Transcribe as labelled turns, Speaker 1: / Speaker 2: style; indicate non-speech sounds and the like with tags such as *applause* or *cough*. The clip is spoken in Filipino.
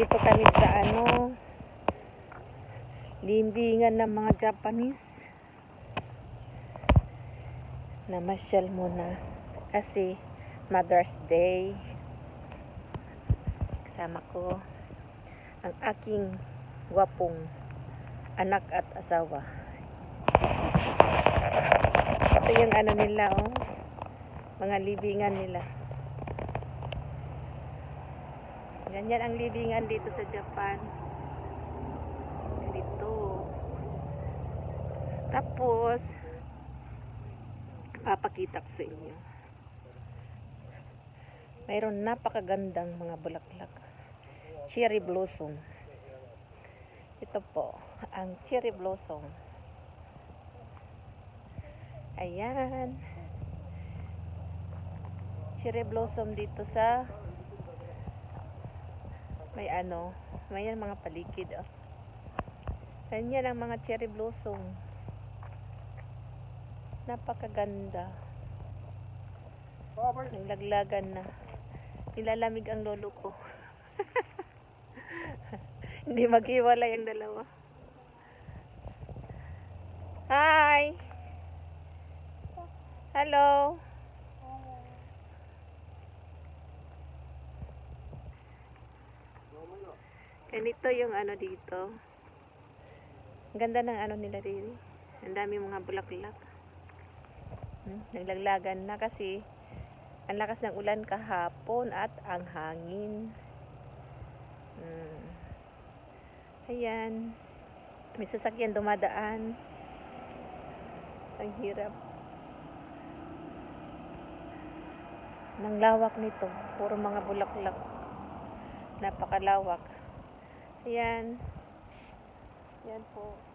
Speaker 1: Dito kami sa ano, limbingan ng mga Japanese. Namasyal muna kasi Mother's Day. Kasama ko ang aking gwapong anak at asawa. Ito yung ano nila, oh. Mga libingan nila. Ganyan ang libingan dito sa Japan. Dito. Tapos, papakita ko sa inyo. Mayroon napakagandang mga bulaklak. Cherry blossom. Ito po, ang cherry blossom. Ayan. Cherry blossom dito sa may ano, may mga palikid. Oh. Ganyan ang mga cherry blossom. Napakaganda. Naglaglagan na. Nilalamig ang lolo ko. *laughs* Hindi maghiwalay ang dalawa. Hi! Hello! Ganito yung ano dito. Ang ganda ng ano nila dito. Ang dami mga bulaklak. Hmm, naglaglagan na kasi ang lakas ng ulan kahapon at ang hangin. Hmm. Ayan. May sasakyan dumadaan. Ang hirap. Nang lawak nito. Puro mga bulaklak. Napakalawak. Ayan. Yan po.